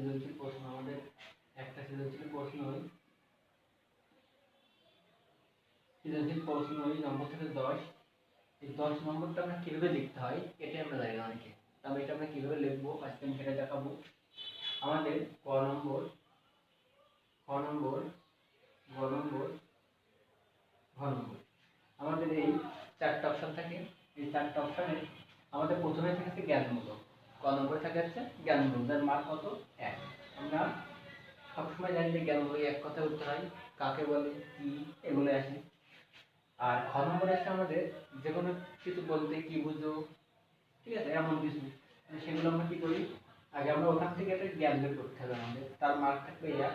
সৃজনশীল প্রশ্ন, আমাদের একটা সৃজনশীল প্রশ্ন সৃজনশীল প্রশ্ন নম্বর থেকে দশ। এই দশ নম্বরটা আমরা কীভাবে লিখতে হয়, এটাই আমরা জানি না অনেকে। তবে এটা আমরা কীভাবে লিখব আজকে আমি সেটা দেখাবো। আমাদের ক নম্বর খ নম্বর গ নম্বর, ঘ নম্বর। আমাদের এই চারটা অপশান থাকে। এই চারটা অপশানে আমাদের প্রথমে থাকে জ্ঞানমূলক। ক নম্বরে থাকে হচ্ছে জ্ঞানমূলক যার মান কত? এক। আমরা সবসময় জানি যে জ্ঞানমূলক এক কথায় উত্তর হয়। কাকে বলে, কি এগুলো আসে। আর খ নম্বরে আসে আমাদের যে কোনো কিছু বলতে কি বুঝো, ঠিক আছে? এমন কিছু। মানে সেগুলো আমরা কি করি? আগে আমরা ওখান থেকে একটা জ্ঞান বের করতে হবে আমাদের। তার মার্ক থাকবে এক।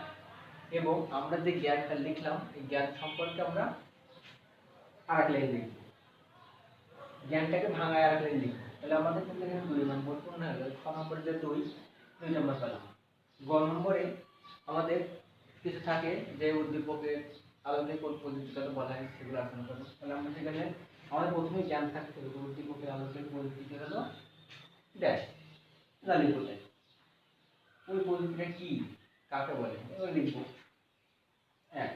এবং আমরা যে জ্ঞানটা লিখলাম, এই জ্ঞান সম্পর্কে আমরা আর এক লাইন লিখব। জ্ঞানটাকে ভাঙায় আর এক লাইন লিখব। আমাদের কিন্তু এখানে দুই নম্বর পূর্ণ হয়ে গেল ছ নম্বরে যে দুই দুই নম্বর পেলাম গ নম্বরে আমাদের কিছু থাকে যে উদ্দীপকের আলোচনা কোন পদ্ধতিটা বলা হয় সেগুলো আলোচনা করব। তাহলে আমরা সেখানে আমাদের প্রথমে জ্ঞান থাকতে হবে উদ্দীপকের পদ্ধতিটা হলো ড্যাশ জানি কোথায় ওই পদ্ধতিটা কি? কাকে বলে? এবার লিখব। হ্যাঁ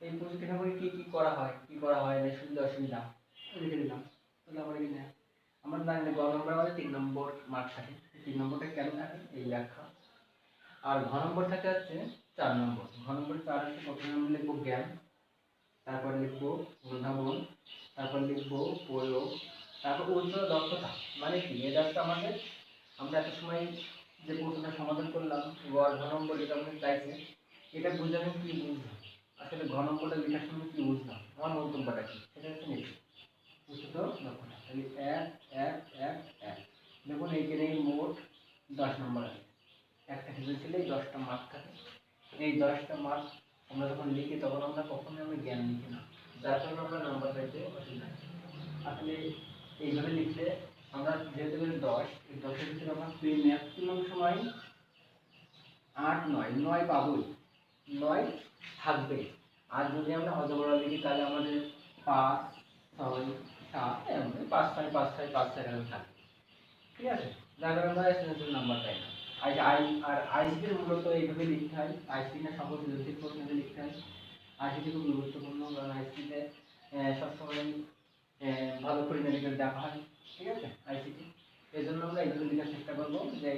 এই পদ্ধতিটা করে কি কি করা হয়? কি করা হয়? না সুবিধা অসুবিধা। লিখে দিলাম তাহলে আমরা এখানে আমরা জানি গ নম্বর আমাদের তিন নম্বর মার্ক থাকে। তিন নম্বরটা কেন থাকে? এই ব্যাখ্যা আর ঘ নম্বর থাকে হচ্ছে চার নম্বর। ঘ নম্বর চার হচ্ছে প্রথমে আমরা লিখব জ্ঞান, তারপর লিখব অনুধাবন তারপর লিখব প্রয়োগ, তারপর উজ্জ্বল দক্ষতা। মানে কি? এটা হচ্ছে আমাদের, আমরা এত সময় যে প্রশ্নটা সমাধান করলাম গড় ঘ নম্বর এটা আমাদের চাইছে, এটা বুঝে আমি কি বুঝলাম? আসলে ঘ নম্বরটা লেখার সময় কি বুঝলাম? আমার মন্তব্যটা কি? সেটা হচ্ছে তাহলে এক এক এক এক। দেখুন এইখানে মোট দশ নম্বর আছে। একটা হিসেবে ছিল এই দশটা মার্ক থাকে। এই দশটা মার্ক আমরা যখন লিখি, তখন আমরা কখনোই আমরা জ্ঞান লিখি না। যার কারণে আমরা নাম্বার পাইতে অসুবিধা। আসলে এইভাবে লিখলে আমরা যেহেতু দশ, এই দশের ভিতরে আমরা ম্যাক্সিমাম সময় আট, নয় নয় পাবোই। নয় থাকবে আর যদি আমরা অজগড়া লিখি, তাহলে আমাদের পাঁচ, ছয়, সাত পাঁচ ছয় পাঁচ ছয় পাঁচ ছয় এরকম ঠিক আছে? যার আমরা এসএনএসের নাম্বার পাই না। আর আই, আর আইসিটির মূলত এইভাবে লিখতে হয়। আইসিটি না সকল বিরোধী প্রশ্নে লিখতে হয়, আইসিটি খুব গুরুত্বপূর্ণ, কারণ আইসিটিতে সবসময় ভালো মেডিকেল দেখা হয়। ঠিক আছে? আইসিটি এই জন্য আমরা এইভাবে লেখার চেষ্টা করব যে